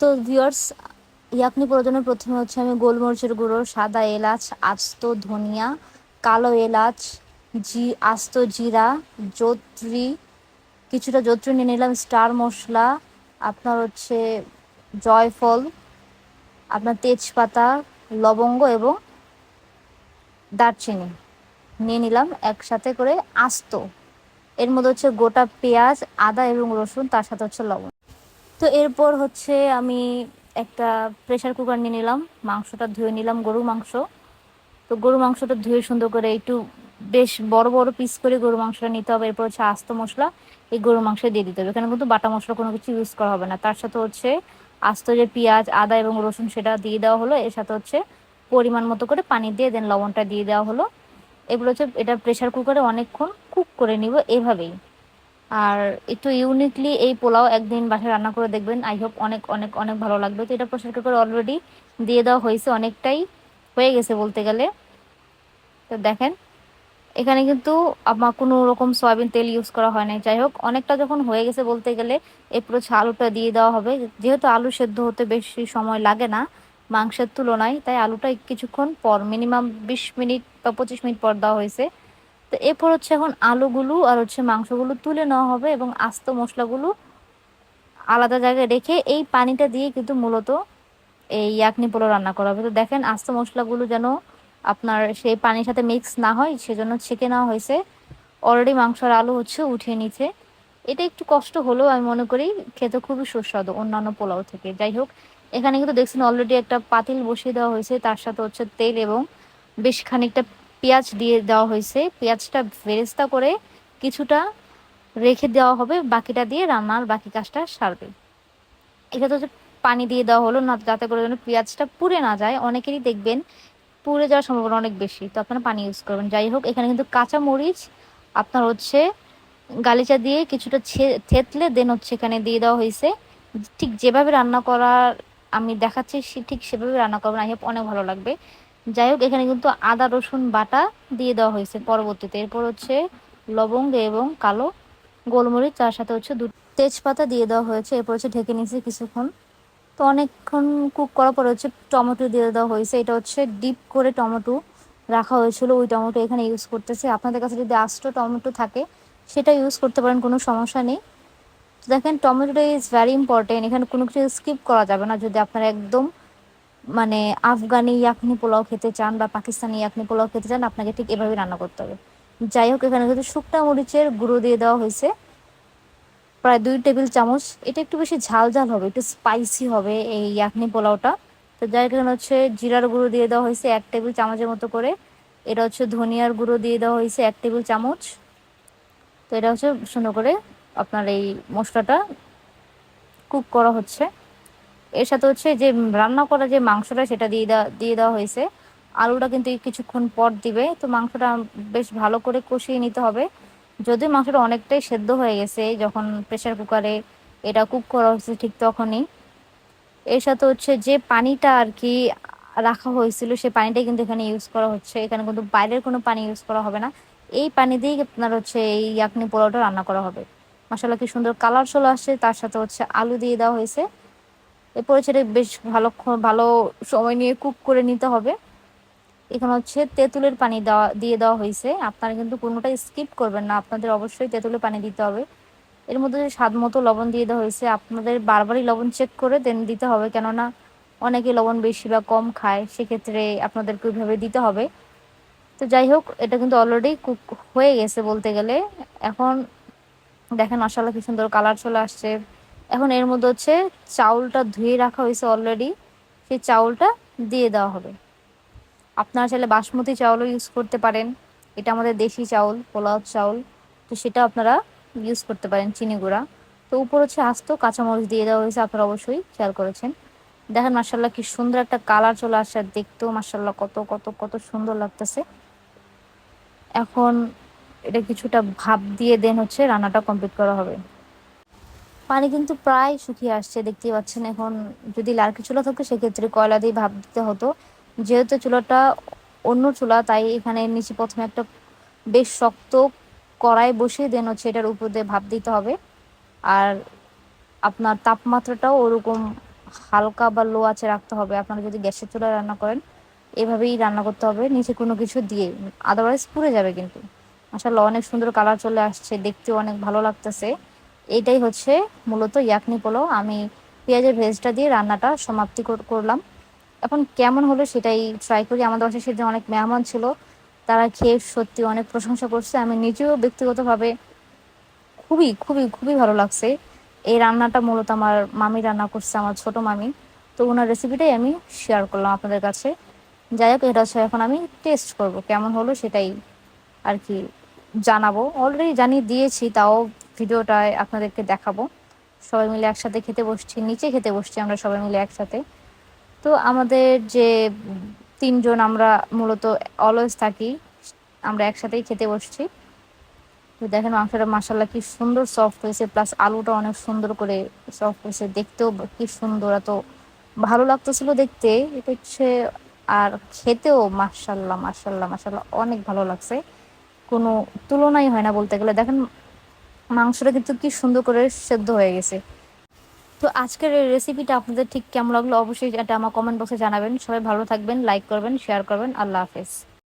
তো ভিউয়ার্স ইয়াকনি প্রয়োজনে প্রথমে হচ্ছে আমি গোলমরিচের গুঁড়ো, সাদা এলাচ, আস্ত ধনিয়া, কালো এলাচ, জি, আস্ত জিরা, জত্রি, কিছুটা জত্রি নিয়ে নিলাম, স্টার মশলা, আপনার হচ্ছে জয়ফল, আপনার তেজপাতা, লবঙ্গ এবং দারচিনি নিয়ে নিলাম একসাথে করে আস্ত। এর মধ্যে হচ্ছে গোটা পেঁয়াজ, আদা এবং রসুন, তার সাথে হচ্ছে লবণ। তো এরপর হচ্ছে আমি একটা প্রেশার কুকার নিয়ে নিলাম, মাংসটা ধুয়ে নিলাম গরু মাংস। তো গরু মাংসটা ধুয়ে সুন্দর করে একটু বেশ বড় বড় পিস করে গরু মাংসটা নিতে হবে। এরপর হচ্ছে আস্ত মশলা এই গরু মাংস দিয়ে দিতে হবে। এখানে কিন্তু বাটা মশলা কোনো কিছু ইউজ করা হবে না। তার সাথে হচ্ছে আস্ত যে পেঁয়াজ, আদা এবং রসুন সেটা দিয়ে দেওয়া হলো। এর সাথে হচ্ছে পরিমাণ মতো করে পানি দিয়ে দেন লবণটা দিয়ে দেওয়া হলো। এগুলো হচ্ছে এটা প্রেশার কুকারে অনেকক্ষণ কুক করে নিব এভাবেই। আর একটু ইউনিকলি এই পোলাও একদিন বাসায় রান্না করে দেখবেন। আই হোপ অনেক অনেক অনেক ভালো লাগবে তো এটা প্রেশার কুকারে অলরেডি দিয়ে দেওয়া হয়েছে অনেকটাই। হয়ে গেছে বলতে গেলে। তো দেখেন, এখানে কিন্তু আমার কোনো রকম সয়াবিন তেল ইউজ করা হয় নাই। যাই হোক, অনেকটা যখন হয়ে গেছে বলতে গেলে, এরপর হচ্ছে আলুটা দিয়ে দেওয়া হবে। যেহেতু আলু সেদ্ধ হতে বেশি সময় লাগে না মাংসের তুলনায়, তাই আলুটা কিছুক্ষণ পর মিনিমাম বিশ মিনিট বা পঁচিশ মিনিট পর দেওয়া হয়েছে। তো এরপর হচ্ছে এখন আলুগুলো আর হচ্ছে মাংসগুলো তুলে নেওয়া হবে এবং আস্ত মশলাগুলো আলাদা জায়গায় রেখে এই পানিটা দিয়ে কিন্তু মূলত এই ইয়াকনি পোলাও রান্না করা হবে। তো দেখেন আস্ত মশলাগুলো যেন আপনার সেই পানির সাথে মিক্স না হয়, সেজন্য ছেঁকে নেওয়া হয়েছে। অলরেডি মাংস আর আলু হচ্ছে উঠিয়ে নিচ্ছে এটা একটু কষ্ট হলেও আমি মনে করি খেতে খুবই সুস্বাদু অন্যান্য পোলাও থেকে। যাই হোক, এখানে কিন্তু দেখছেন অলরেডি একটা পাতিল বসিয়ে দেওয়া হয়েছে। তার সাথে হচ্ছে তেল এবং বেশ খানিকটা পেঁয়াজ দিয়ে দেওয়া হয়েছে। পেঁয়াজটা ফেরেস্তা করে কিছুটা রেখে দেওয়া হবে, বাকিটা দিয়ে রান্নার বাকি কাজটা সারবে। এটা তো পানি দিয়ে দেওয়া হলো, না যাতে করে যেন পেঁয়াজটা পুড়ে না যায়। অনেকেরই দেখবেন পুড়ে যাওয়ার সম্ভাবনা অনেক বেশি, তো আপনারা পানি ইউজ করবেন। যাই হোক, এখানে কিন্তু কাঁচা মরিচ আপনার হচ্ছে গালিচা দিয়ে কিছুটা থেতলে দেন হচ্ছে এখানে দিয়ে দেওয়া হয়েছে। ঠিক যেভাবে রান্না করার আমি দেখাচ্ছি ঠিক সেভাবে রান্না করবেন। আই হোপ অনেক ভালো লাগবে। যাই হোক, এখানে কিন্তু আদা, রসুন, বাটা দিয়ে দেওয়া হয়েছে পরবর্তীতে। এরপর হচ্ছে লবঙ্গ এবং কালো গোলমরিচ তার সাথে হচ্ছে দু তেজপাতা দিয়ে দেওয়া হয়েছে। এরপর হচ্ছে ঢেকে নিয়েছে কিছুক্ষণ। তো অনেকক্ষণ কুক করার পরে হচ্ছে টমেটো দিয়ে দেওয়া হয়েছে। এটা হচ্ছে ডিপ করে টমেটো রাখা হয়েছিল। ওই টমেটো এখানে ইউজ করতেছে। আপনাদের কাছে যদি আস্ত টমেটো থাকে, সেটা ইউজ করতে পারেন, কোনো সমস্যা নেই। দেখেন, টমেটোটা ইজ ভ্যারি ইম্পর্টেন্ট এখানে কোনো কিছু স্কিপ করা যাবে না। যদি আপনারা একদম মানে আফগানি ইয়াকনি পোলাও খেতে চান বা পাকিস্তানি ইয়াকনি পোলাও খেতে চান, আপনাকে ঠিক এভাবে রান্না করতে হবে। যাই হোক, এখানে কিন্তু শুকনা মরিচের গুঁড়ো দিয়ে দেওয়া হয়েছে। প্রায় দুই টেবিল চামচ। এটা একটু বেশি ঝাল ঝাল হবে, একটু স্পাইসি হবে এই ইয়াকনি পোলাওটা। তো যাই এখানে হচ্ছে জিরার গুঁড়ো দিয়ে দেওয়া হয়েছে এক টেবিল চামচের মতো করে। এটা হচ্ছে ধনিয়ার গুঁড়ো দিয়ে দেওয়া হয়েছে এক টেবিল চামচ। তো এটা হচ্ছে সুন্দর করে আপনার এই মশলাটা কুক করা হচ্ছে। এর সাথে হচ্ছে যে রান্না করা যে মাংসটা সেটা দিয়ে দেওয়া দিয়ে দেওয়া হয়েছে। আলুটা কিন্তু কিছুক্ষণ পর দিবে। তো মাংসটা বেশ ভালো করে কষিয়ে নিতে হবে। যদিও মাংসটা অনেকটাই সেদ্ধ হয়ে গেছে, যখন প্রেশার কুকারে এটা কুক করা হচ্ছে ঠিক তখনই। এর সাথে হচ্ছে যে পানিটা আর কি রাখা হয়েছিল সেই পানিটাই কিন্তু এখানে ইউজ করা হচ্ছে। এখানে কিন্তু বাইরের কোনো পানি ইউজ করা হবে না। এই পানি দিয়েই আপনার হচ্ছে এই ইয়াকনি পোলাওটা রান্না করা হবে। মশলা কি সুন্দর কালার চলে আসছে। তার সাথে হচ্ছে আলু দিয়ে দেওয়া হয়েছে। এরপরে সেটা বেশ ভালো ভালো সময় নিয়ে কুক করে নিতে হবে। এখানে হচ্ছে তেঁতুলের পানি দেওয়া, দিয়ে দেওয়া হয়েছে। আপনারা কিন্তু কোনোটাই স্কিপ করবেন না। আপনাদের অবশ্যই তেঁতুলের পানি দিতে হবে। এর মধ্যে স্বাদ মতো লবণ দিয়ে দেওয়া হয়েছে, আপনাদের বারবারই লবণ চেক করে দেন দিতে হবে। কেননা অনেকে লবণ বেশি বা কম খায়, সেক্ষেত্রে আপনাদেরকে ওইভাবে দিতে হবে। তো যাই হোক, এটা কিন্তু অলরেডি কুক হয়ে গেছে বলতে গেলে। এখন দেখেন মশলা কি সুন্দর কালার চলে আসছে। এখন এর মধ্যে হচ্ছে চাউলটা ধুয়ে রাখা হয়েছে অলরেডি সেই চাউলটা দিয়ে দেওয়া হবে। আপনারা চাইলে বাসমতি চাউলও ইউজ করতে পারেন। এটা আমাদের দেশি চাউল, পোলাও চাউল। তো সেটা আপনারা ইউজ করতে পারেন চিনি গুঁড়া। তো উপর হচ্ছে আস্ত কাঁচামরিচ দিয়ে দেওয়া হয়েছে, আপনারা অবশ্যই খেয়াল করেছেন। দেখেন মার্শাল্লাহ কি সুন্দর একটা কালার চলে আসছে দেখতেও মার্শাল্লাহ কত কত কত সুন্দর লাগতেছে। এখন এটা কিছুটা ভাপ দিয়ে দেন হচ্ছে রান্নাটা কমপ্লিট করা হবে। পানি কিন্তু প্রায় শুকিয়ে আসছে, দেখতেই পাচ্ছেন। এখন যদি লার্কি চুলা থাকতো সেক্ষেত্রে কয়লা দিয়ে ভাপ দিতে হতো। যেহেতু চুলাটা অন্য চুলা, তাই এখানে নিচে প্রথমে একটা বেশ শক্ত কড়াই বসিয়ে দেন হচ্ছে এটার উপর দিয়ে ভাপ দিতে হবে। আর আপনার তাপমাত্রাটাও ওরকম হালকা বা লো আঁচে রাখতে হবে। আপনারা যদি গ্যাসের চুলায় রান্না করেন, এভাবেই রান্না করতে হবে। নিচে কোনো কিছু দিয়ে আদারওয়াইজ পুড়ে যাবে কিন্তু। মাসাল্লাহ অনেক সুন্দর কালার চলে আসছে। দেখতেও অনেক ভালো লাগতেছে। এইটাই হচ্ছে মূলত ইয়াকনি পোলাও। আমি পেঁয়াজের ভেজটা দিয়ে রান্নাটা সমাপ্তি করলাম। এখন কেমন হলো সেটাই ট্রাই করি। আমাদের বাসায় সেদিন অনেক মেহমান ছিল, তারা খেয়ে সত্যি অনেক প্রশংসা করছে। আমি নিজেও ব্যক্তিগতভাবে খুবই খুবই খুবই ভালো লাগছে। এই রান্নাটা মূলত আমার মামি রান্না করছে, আমার ছোট মামি। তো ওনার রেসিপিটাই আমি শেয়ার করলাম আপনাদের কাছে। যাই হোক, এটা হচ্ছে এখন আমি টেস্ট করব, কেমন হলো সেটাই আর কি জানাব। অলরেডি জানিয়ে দিয়েছি, তাও ভিডিওটায় আপনাদেরকে দেখাবো। সবাই মিলে একসাথে খেতে বসছি, নিচে খেতে বসছি আমরা সবাই মিলে একসাথে। তো আমাদের যে তিনজন আমরা মূলত অলওয়েজ থাকি, আমরা একসাথেই খেতে বসছি। তো দেখেন মাংসটা মাসাল্লাহ কি সুন্দর সফট হয়েছে প্লাস আলুটা অনেক সুন্দর করে সফট হয়েছে। দেখতেও কি সুন্দর, এত ভালো লাগতেছিল দেখতে। এটা হচ্ছে আর খেতেও মাসাল্লাহ মাসাল্লাহ মাসাল্লাহ অনেক ভালো লাগছে। কোনো তুলনাই হয় না বলতে গেলে। দেখেন মাংসটা কিন্তু কি সুন্দর করে সেদ্ধ হয়ে গেছে। তো আজকের এই রেসিপিটা আপনাদের ঠিক কেমন লাগল অবশ্যই এটা আমার কমেন্ট বক্সে জানাবেন। সবাই ভালো থাকবেন লাইক করবেন শেয়ার করবেন। আল্লাহ হাফেজ।